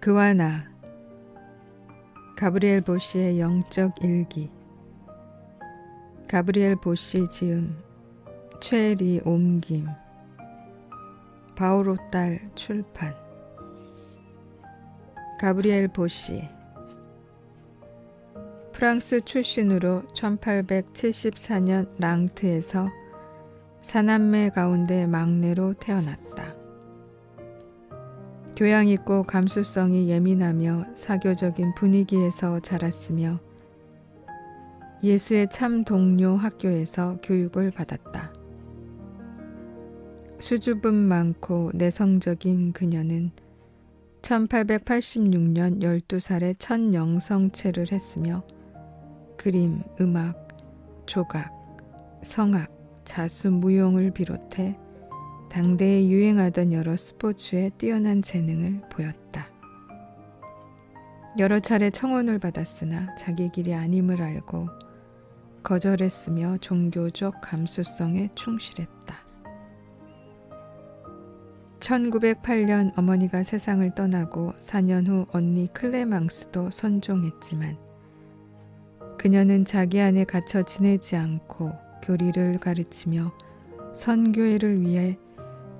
그와 나 가브리엘 보시의 영적 일기 가브리엘 보시 지음 최리 옮김 바오로 딸 출판 가브리엘 보시 프랑스 출신으로 1874년 랑트에서 사남매 가운데 막내로 태어났다. 교양 있고 감수성이 예민하며 사교적인 분위기에서 자랐으며 예수의 참 동료 학교에서 교육을 받았다. 수줍음 많고 내성적인 그녀는 1886년 12살에 첫 영성체를 했으며 그림, 음악, 조각, 성악, 자수, 무용을 비롯해 당대에 유행하던 여러 스포츠에 뛰어난 재능을 보였다. 여러 차례 청혼을 받았으나 자기 길이 아님을 알고 거절했으며 종교적 감수성에 충실했다. 1908년 어머니가 세상을 떠나고 4년 후 언니 클레망스도 선종했지만 그녀는 자기 안에 갇혀 지내지 않고 교리를 가르치며 선교회를 위해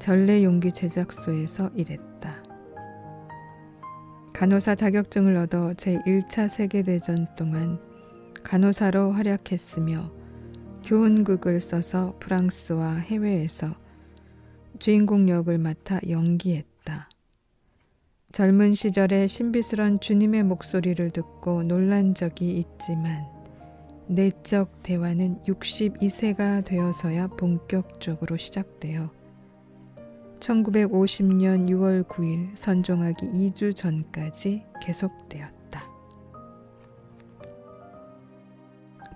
전래용기 제작소에서 일했다. 간호사 자격증을 얻어 제1차 세계대전 동안 간호사로 활약했으며 교훈극을 써서 프랑스와 해외에서 주인공 역을 맡아 연기했다. 젊은 시절에 신비스런 주님의 목소리를 듣고 놀란 적이 있지만 내적 대화는 62세가 되어서야 본격적으로 시작되어 1950년 6월 9일 선종하기 2주 전까지 계속되었다.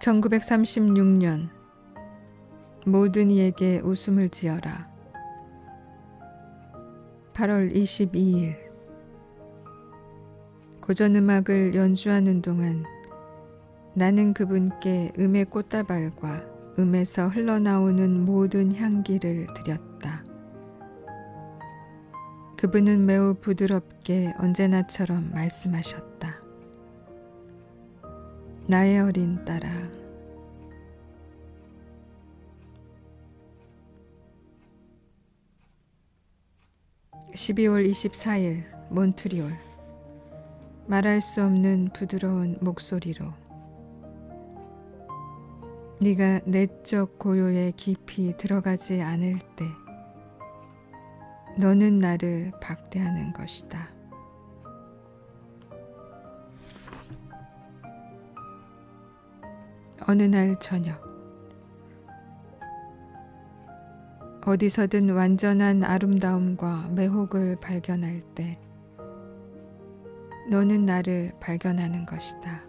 1936년 모든 이에게 웃음을 지어라. 8월 22일 고전 음악을 연주하는 동안 나는 그분께 음의 꽃다발과 음에서 흘러나오는 모든 향기를 드렸다. 그분은 매우 부드럽게 언제나처럼 말씀하셨다. 나의 어린 딸아. (12월 24일) 몬트리올 말할 수 없는 부드러운 목소리로 네가 내적 고요에 깊이 들어가지 않을 때 너는 나를 박대하는 것이다. 어느 날 저녁 어디서든 완전한 아름다움과 매혹을 발견할 때 너는 나를 발견하는 것이다.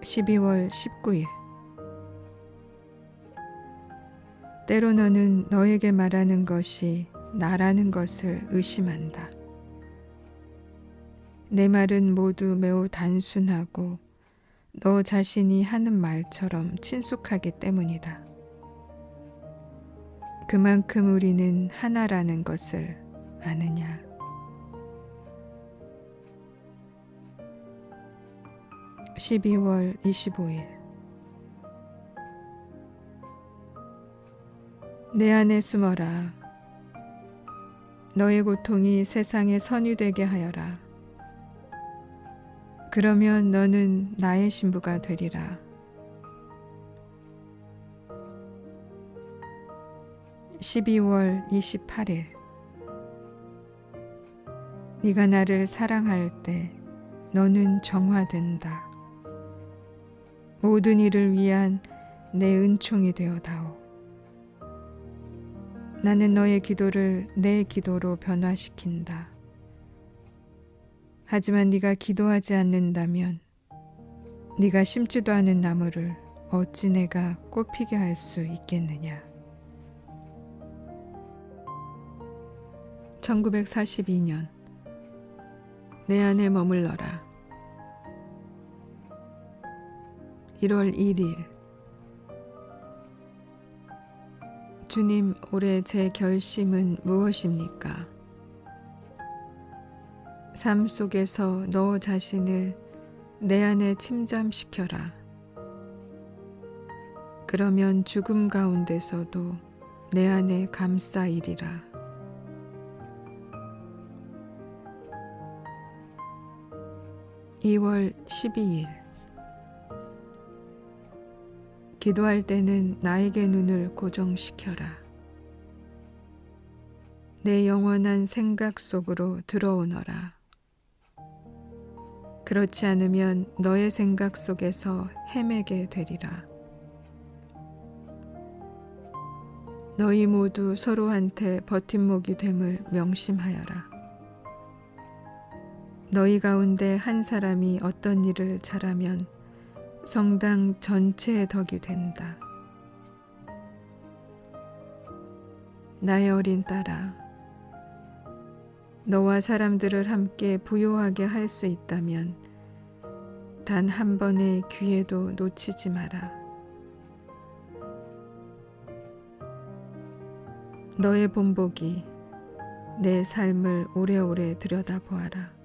(12월 19일) 때로 너는 너에게 말하는 것이 나라는 것을 의심한다. 내 말은 모두 매우 단순하고 너 자신이 하는 말처럼 친숙하기 때문이다. 그만큼 우리는 하나라는 것을 아느냐. (12월 25일) 내 안에 숨어라. 너의 고통이 세상에 선이 되게 하여라. 그러면 너는 나의 신부가 되리라. 12월 28일 네가 나를 사랑할 때 너는 정화된다. 모든 일을 위한 내 은총이 되어다오. 나는 너의 기도를 내 기도로 변화시킨다. 하지만 네가 기도하지 않는다면 네가 심지도 않은 나무를 어찌 내가 꽃피게 할 수 있겠느냐. 1942년 내 안에 머물러라. 1월 1일 주님, 올해 제 결심은 무엇입니까? 삶 속에서 너 자신을 내 안에 침잠시켜라. 그러면 죽음 가운데서도 내 안에 감싸이리라. (2월 12일) 기도할 때는 나에게 눈을 고정시켜라. 내 영원한 생각 속으로 들어오너라. 그렇지 않으면 너의 생각 속에서 헤매게 되리라. 너희 모두 서로한테 버팀목이 됨을 명심하여라. 너희 가운데 한 사람이 어떤 일을 잘하면 성당 전체의 덕이 된다. 나의 어린 딸아, 너와 사람들을 함께 부요하게 할 수 있다면 단 한 번의 기회도 놓치지 마라. 너의 본복이 내 삶을 오래오래 들여다보아라.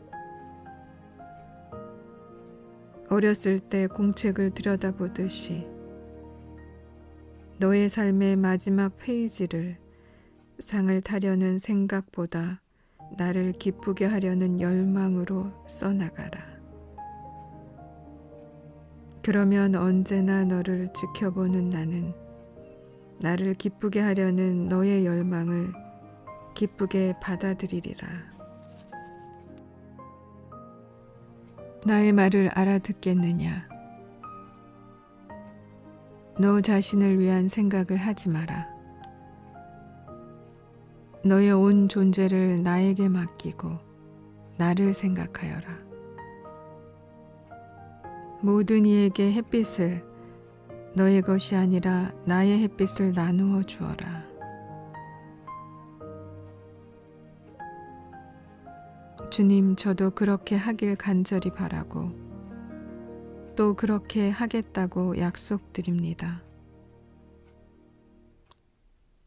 어렸을 때 공책을 들여다보듯이 너의 삶의 마지막 페이지를 상을 타려는 생각보다 나를 기쁘게 하려는 열망으로 써나가라. 그러면 언제나 너를 지켜보는 나는 나를 기쁘게 하려는 너의 열망을 기쁘게 받아들이리라. 나의 말을 알아듣겠느냐? 너 자신을 위한 생각을 하지 마라. 너의 온 존재를 나에게 맡기고 나를 생각하여라. 모든 이에게 햇빛을 너의 것이 아니라 나의 햇빛을 나누어 주어라. 주님, 저도 그렇게 하길 간절히 바라고 또 그렇게 하겠다고 약속드립니다.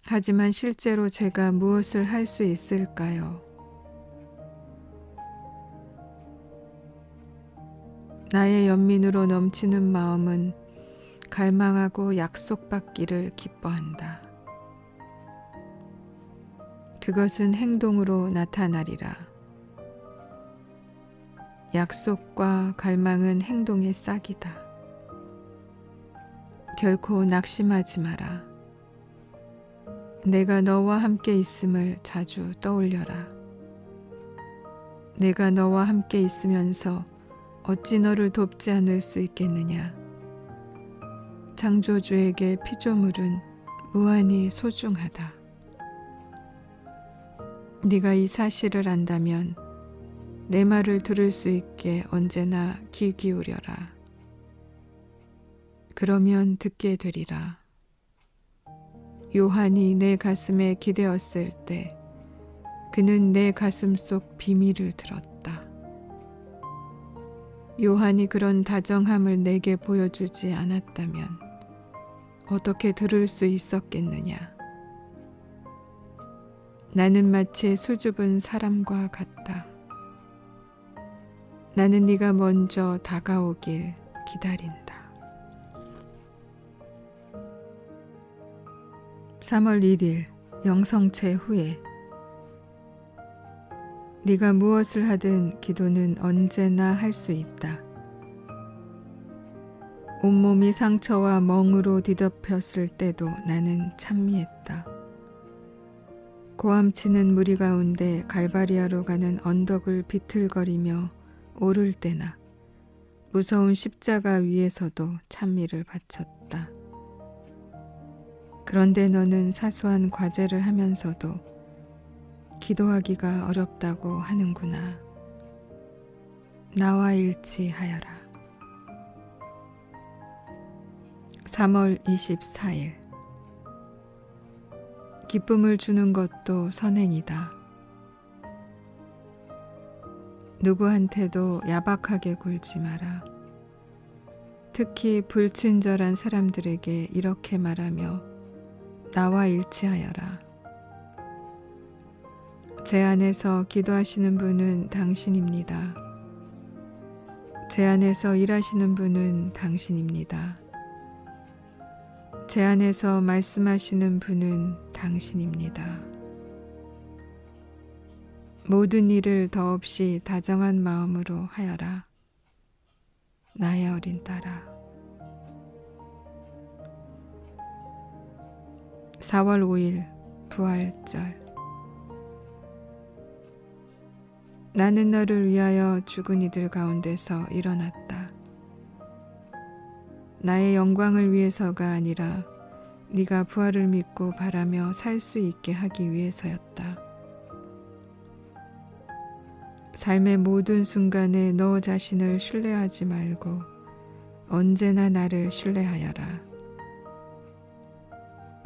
하지만 실제로 제가 무엇을 할 수 있을까요? 나의 연민으로 넘치는 마음은 갈망하고 약속받기를 기뻐한다. 그것은 행동으로 나타나리라. 약속과 갈망은 행동의 싹이다. 결코 낙심하지 마라. 내가 너와 함께 있음을 자주 떠올려라. 내가 너와 함께 있으면서 어찌 너를 돕지 않을 수 있겠느냐. 창조주에게 피조물은 무한히 소중하다. 네가 이 사실을 안다면 내 말을 들을 수 있게 언제나 귀 기울여라. 그러면 듣게 되리라. 요한이 내 가슴에 기대었을 때 그는 내 가슴 속 비밀을 들었다. 요한이 그런 다정함을 내게 보여주지 않았다면 어떻게 들을 수 있었겠느냐? 나는 마치 수줍은 사람과 같다. 나는 네가 먼저 다가오길 기다린다. 3월 1일 영성체 후에 네가 무엇을 하든 기도는 언제나 할 수 있다. 온몸이 상처와 멍으로 뒤덮였을 때도 나는 찬미했다. 고함치는 무리 가운데 갈바리아로 가는 언덕을 비틀거리며 오를 때나 무서운 십자가 위에서도 찬미를 바쳤다. 그런데 너는 사소한 과제를 하면서도 기도하기가 어렵다고 하는구나. 나와 일치하여라. 3월 24일 기쁨을 주는 것도 선행이다. 누구한테도 야박하게 굴지 마라. 특히 불친절한 사람들에게 이렇게 말하며 나와 일치하여라. 제 안에서 기도하시는 분은 당신입니다. 제 안에서 일하시는 분은 당신입니다. 제 안에서 말씀하시는 분은 당신입니다. 모든 일을 더없이 다정한 마음으로 하여라. 나의 어린 딸아. 4월 5일 부활절 나는 너를 위하여 죽은 이들 가운데서 일어났다. 나의 영광을 위해서가 아니라 네가 부활을 믿고 바라며 살 수 있게 하기 위해서였다. 삶의 모든 순간에 너 자신을 신뢰하지 말고 언제나 나를 신뢰하여라.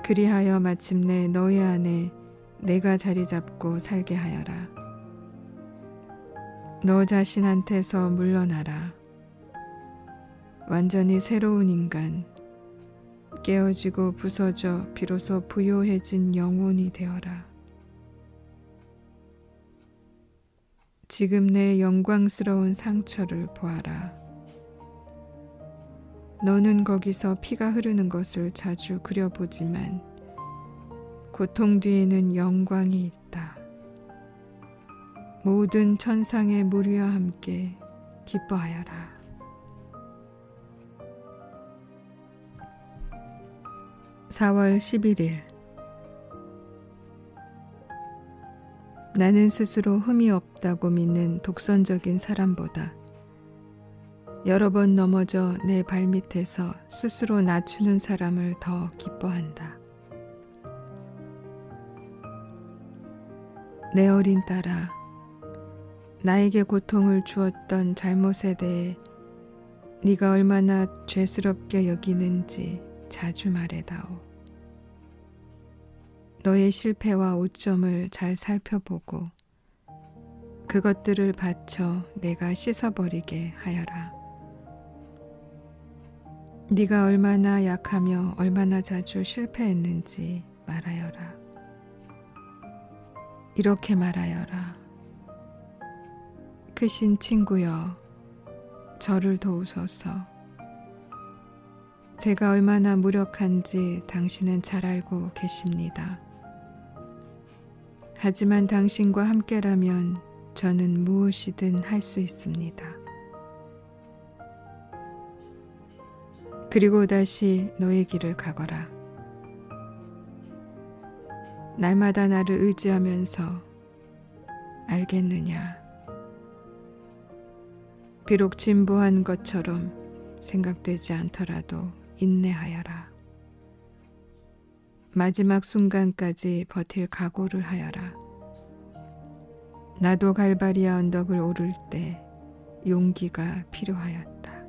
그리하여 마침내 너희 안에 내가 자리 잡고 살게 하여라. 너 자신한테서 물러나라. 완전히 새로운 인간, 깨어지고 부서져 비로소 부요해진 영혼이 되어라. 지금 내 영광스러운 상처를 보아라. 너는 거기서 피가 흐르는 것을 자주 그려보지만 고통 뒤에는 영광이 있다. 모든 천상의 무리와 함께 기뻐하여라. (4월 11일) 나는 스스로 흠이 없다고 믿는 독선적인 사람보다 여러 번 넘어져 내 발밑에서 스스로 낮추는 사람을 더 기뻐한다. 내 어린 딸아, 나에게 고통을 주었던 잘못에 대해 네가 얼마나 죄스럽게 여기는지 자주 말해다오. 너의 실패와 오점을 잘 살펴보고 그것들을 바쳐 내가 씻어버리게 하여라. 네가 얼마나 약하며 얼마나 자주 실패했는지 말하여라. 이렇게 말하여라. 크신 친구여, 저를 도우소서. 제가 얼마나 무력한지 당신은 잘 알고 계십니다. 하지만 당신과 함께라면 저는 무엇이든 할 수 있습니다. 그리고 다시 너의 길을 가거라. 날마다 나를 의지하면서 알겠느냐. 비록 진보한 것처럼 생각되지 않더라도 인내하여라. 마지막 순간까지 버틸 각오를 하여라. 나도 갈바리아 언덕을 오를 때 용기가 필요하였다.